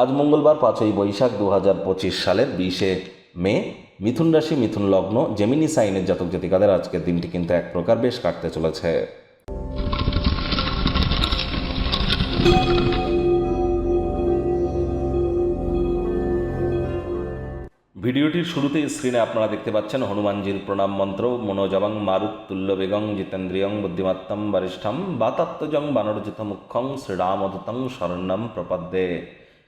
আজ মঙ্গলবার পাঁচই বৈশাখ দু হাজার পঁচিশ সালের বিশে মে মিথুন রাশি, মিথুন লগ্ন জেমিনি সাইনের জাতক জাতিকাদের আজকের দিনটি কিন্তু এক প্রকার বেশ কাটতে চলেছে। ভিডিওটির শুরুতেই স্ক্রিনে আপনারা দেখতে পাচ্ছেন হনুমানজির প্রণাম মন্ত্র, মনোজবং মারুত তুল্য বেগং জিতেন্দ্রিয়ং বুদ্ধিমত্তম বরিষ্ঠম বাতাত্মজং বানরজিত মুখ্যং শ্রীরামদতং শরণ্যম প্রপদ্যে।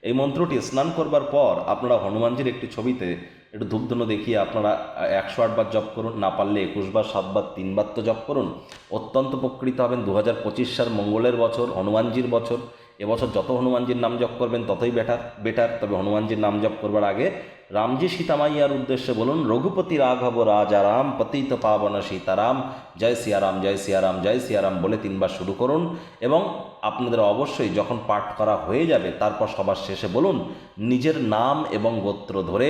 এই মন্ত্রটি স্নান করবার পর আপনারা হনুমানজির একটি ছবিতে একটু ধূপধুনো দেখিয়ে আপনারা একশো আটবার জপ করুন, না পারলে একুশবার সাতবার তিনবার তো জপ করুন। অত্যন্ত উপকৃত হবেন। দু হাজার পঁচিশ সাল মঙ্গলের বছর, হনুমানজির বছর। এবছর যত হনুমানজির নাম জপ করবেন ততই বেটার বেটার তবে হনুমানজির নাম জপ করবার আগে রামজি সীতামাইয়ার উদ্দেশ্যে বলুন, রঘুপতি রাঘব, রাজা রাম, পতিত পাবন সীতারাম, জয় সিয়ারাম জয় সিয়ারাম জয় সিয়ারাম বলে তিনবার শুরু করুন এবং আপনাদের অবশ্যই যখন পাঠ করা হয়ে যাবে, তারপর সবার শেষে বলুন, নিজের নাম এবং গোত্র ধরে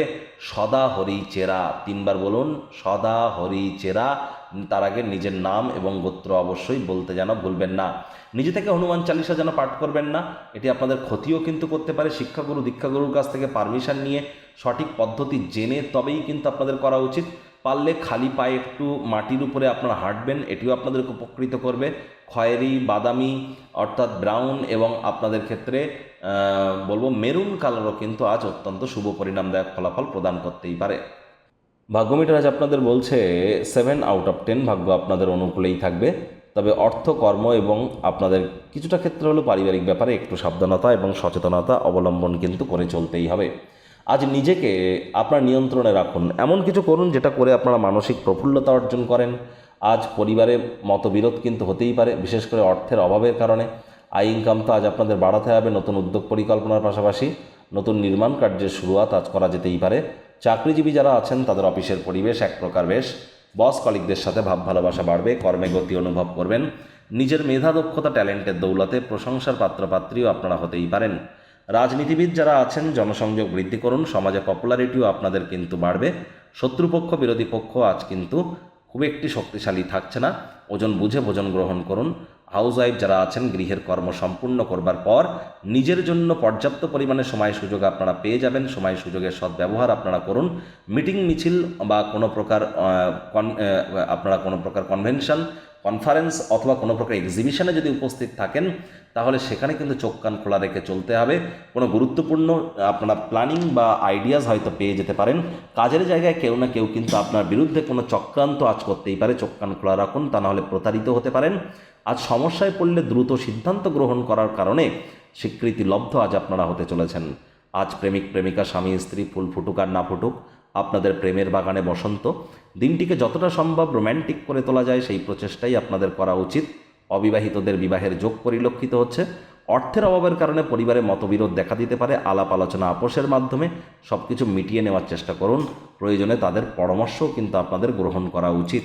সদা হরি চেরা তিনবার বলুন, সদা হরি চেরা তার আগে নিজের নাম এবং গোত্র অবশ্যই বলতে যেন ভুলবেন না। নিজে থেকে হনুমান চালিশা যেন পাঠ করবেন না, এটি আপনাদের ক্ষতিও কিন্তু করতে পারে। শিক্ষাগুরু, দীক্ষাগুরুর কাছ থেকে পারমিশন নিয়ে সঠিক পদ্ধতি জেনে তবেই কিন্তু আপনাদের করা উচিত। পারলে খালি পায়ে একটু মাটির উপরে আপনারা হাঁটবেন, এটিও আপনাদেরকে উপকৃত করবে। খয়েরি, বাদামি, অর্থাৎ ব্রাউন এবং আপনাদের ক্ষেত্রে বলব মেরুন কালারও কিন্তু আজ অত্যন্ত শুভ পরিণামদায়ক ফলাফল প্রদান করতেই পারে। ভাগ্যমিটার আজ আপনাদের বলছে সেভেন আউট অফ টেন ভাগ্য আপনাদের অনুকূলেই থাকবে। তবে অর্থ, কর্ম এবং আপনাদের কিছুটা ক্ষেত্রে হলো পারিবারিক ব্যাপারে একটু সাবধানতা এবং সচেতনতা অবলম্বন কিন্তু করে চলতেই হবে। আজ নিজেকে আপনার নিয়ন্ত্রণে রাখুন। এমন কিছু করুন যেটা করে আপনারা মানসিক প্রফুল্লতা অর্জন করেন। আজ পরিবারে মতবিরোধ কিন্তু হতেই পারে, বিশেষ করে অর্থের অভাবের কারণে। আয় ইনকাম তো আজ আপনাদের বাড়াতে হবে, নতুন উদ্যোগ পরিকল্পনার পাশাপাশি নতুন নির্মাণ কার্যের শুরুয়াত আজ করা যেতেই পারে। চাকরিজীবী যারা আছেন, তাদের অফিসের পরিবেশ এক প্রকার বেশ। বস কলিকদের সাথে ভাব ভালোবাসা বাড়বে, কর্মে গতি অনুভব করবেন। নিজের মেধা, দক্ষতা, ট্যালেন্টের দৌলতে প্রশংসার পাত্রপাত্রীও আপনারা হতেই পারেন। রাজনীতিবিদ যারা আছেন, জনসংযোগ বৃদ্ধি করুন, সমাজে পপুলারিটিও আপনাদের কিন্তু বাড়বে। শত্রুপক্ষ, বিরোধী পক্ষ আজ কিন্তু খুব একটি শক্তিশালী থাকছে না। ওজন বুঝে ভোজন গ্রহণ করুন। হাউস ওয়াইফ যারা আছেন, গৃহের কর্ম সম্পূর্ণ করবার পর নিজের জন্য পর্যাপ্ত পরিমাণে সময় সুযোগ আপনারা পেয়ে যাবেন। সময় সুযোগের সদ্ব্যবহার আপনারা করুন। মিটিং, মিছিল বা কোনো প্রকার আপনারা কোনো প্রকার কনভেনশন কনফারেন্স অথবা কোনো প্রকার এক্সিবিশনে যদি উপস্থিত থাকেন, তাহলে সেখানে কিন্তু চোখ কান খোলা রেখে চলতে হবে। কোনো গুরুত্বপূর্ণ, আপনারা প্ল্যানিং বা আইডিয়াস হয়তো পেয়ে যেতে পারেন। কাজের জায়গায় কেউ না কেউ কিন্তু আপনার বিরুদ্ধে কোনো চক্রান্ত আজ করতেই পারে। চোখ কান খোলা রাখুন, তা নাহলে প্রতারিত হতে পারেন। আজ সমস্যায় পড়লে দ্রুত সিদ্ধান্ত গ্রহণ করার কারণে স্বীকৃতি লব্ধ আজ আপনারা হতে চলেছেন। আজ প্রেমিক, প্রেমিকা, স্বামী, স্ত্রী, ফুল ফুটুক আর না ফুটুক আপনাদের প্রেমের বাগানে বসন্ত। দিনটিকে যতটা সম্ভব রোম্যান্টিক করে তোলা যায়, সেই প্রচেষ্টাই আপনাদের করা উচিত। অবিবাহিতদের বিবাহের যোগ পরিলক্ষিত হচ্ছে। অর্থের অভাবের কারণে পরিবারে মতবিরোধ দেখা দিতে পারে। আলাপ আলোচনা, আপোষের মাধ্যমে সব কিছু মিটিয়ে নেওয়ার চেষ্টা করুন। প্রয়োজনে তাদের পরামর্শও কিন্তু আপনাদের গ্রহণ করা উচিত।